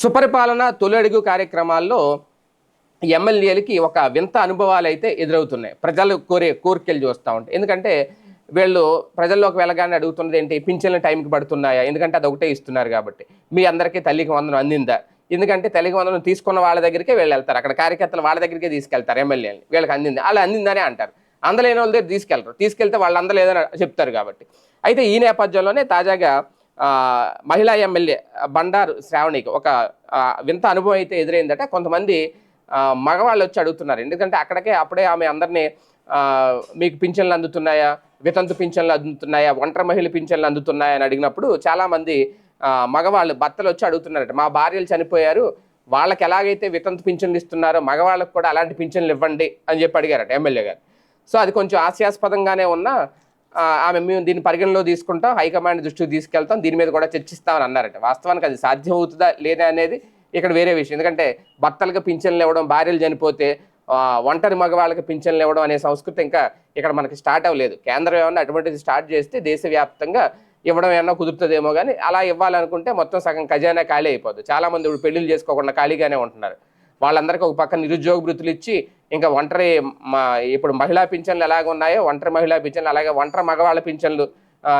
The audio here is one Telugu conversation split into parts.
సుపరిపాలన తొలడుగు కార్యక్రమాల్లో ఎమ్మెల్యేలకి ఒక వింత అనుభవాలు అయితే ఎదురవుతున్నాయి. ప్రజలు కోరే కోరికలు చూస్తూ ఉంటాయి. ఎందుకంటే వీళ్ళు ప్రజల్లోకి వెళ్ళగానే అడుగుతున్నది ఏంటి? పింఛన్లు టైంకి పడుతున్నాయా? ఎందుకంటే అది ఒకటే ఇస్తున్నారు కాబట్టి. మీ అందరికీ తల్లికి వందనం అందిందా? ఎందుకంటే తల్లికి వందనం తీసుకున్న వాళ్ళ దగ్గరికే వీళ్ళు వెళ్తారు. అక్కడ కార్యకర్తలు వాళ్ళ దగ్గరికే తీసుకెళ్తారు ఎమ్మెల్యేని వీళ్ళకి అందింది. వాళ్ళు అందిందనే అంటారు. అందలేని వాళ్ళ దగ్గర తీసుకెళ్తారు. తీసుకెళ్తే వాళ్ళు అందలేదని చెప్తారు కాబట్టి. అయితే ఈ నేపథ్యంలోనే తాజాగా మహిళా ఎమ్మెల్యే బండారు శ్రావణికి ఒక వింత అనుభవం అయితే ఎదురైందట. కొంతమంది మగవాళ్ళు వచ్చి అడుగుతున్నారు. ఎందుకంటే అక్కడికే అప్పుడే ఆమె అందరినీ మీకు పింఛన్లు అందుతున్నాయా? వితంతు పింఛన్లు అందుతున్నాయా? ఒంటరి మహిళ పింఛన్లు అందుతున్నాయా అని అడిగినప్పుడు చాలామంది మగవాళ్ళు భర్తలు వచ్చి అడుగుతున్నారట. మా భార్యలు చనిపోయారు. వాళ్ళకి ఎలాగైతే వితంతు పింఛన్లు ఇస్తున్నారో మగవాళ్ళకి కూడా అలాంటి పింఛన్లు ఇవ్వండి అని చెప్పి అడిగారట ఎమ్మెల్యే గారు. సో అది కొంచెం హాస్యాస్పదంగానే ఉన్నా ఆమె మేము దీన్ని పరిగణలో తీసుకుంటాం హైకమాండ్ దృష్టికి తీసుకెళ్తాం దీని మీద కూడా చర్చిస్తామని అన్నారట. వాస్తవానికి అది సాధ్యం అవుతుందా లేదా అనేది ఇక్కడ వేరే విషయం. ఎందుకంటే భర్తలకు పింఛన్లు ఇవ్వడం భార్యలు చనిపోతే ఒంటరి మగవాళ్ళకి పింఛన్లు ఇవ్వడం అనే సంస్కృతి ఇంకా ఇక్కడ మనకి స్టార్ట్ అవ్వలేదు. కేంద్రం ఏమన్నా అటువంటిది స్టార్ట్ చేస్తే దేశవ్యాప్తంగా ఇవ్వడం ఏమన్నా కుదురుతుందేమో కానీ అలా ఇవ్వాలనుకుంటే మొత్తం సగం ఖజానా ఖాళీ అయిపోద్ది. చాలామంది ఇప్పుడు పెళ్ళిళ్ళు చేసుకోకుండా ఖాళీగానే ఉంటున్నారు. వాళ్ళందరికీ ఒక పక్క నిరుద్యోగ వృత్తులు ఇచ్చి ఇంకా ఒంటరి మా ఇప్పుడు మహిళా పింఛన్లు ఎలాగ ఉన్నాయో ఒంటరి మహిళా పింఛన్లు అలాగే ఒంటరి మగవాళ్ళ పింఛన్లు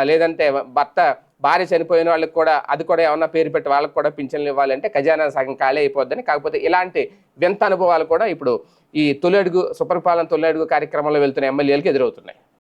లేదంటే భర్త భార్య చనిపోయిన వాళ్ళకి కూడా అది కూడా ఏమన్నా పేరు పెట్టి వాళ్ళకి కూడా పింఛన్లు ఇవ్వాలంటే ఖజానా సగం ఖాళీ అయిపోద్దని కాకపోతే ఇలాంటి వింత అనుభవాలు కూడా ఇప్పుడు ఈ తొలి అడుగు సుపరిపాలన తొలి అడుగు కార్యక్రమంలో వెళ్తున్న ఎమ్మెల్యేలకు ఎదురవుతున్నాయి.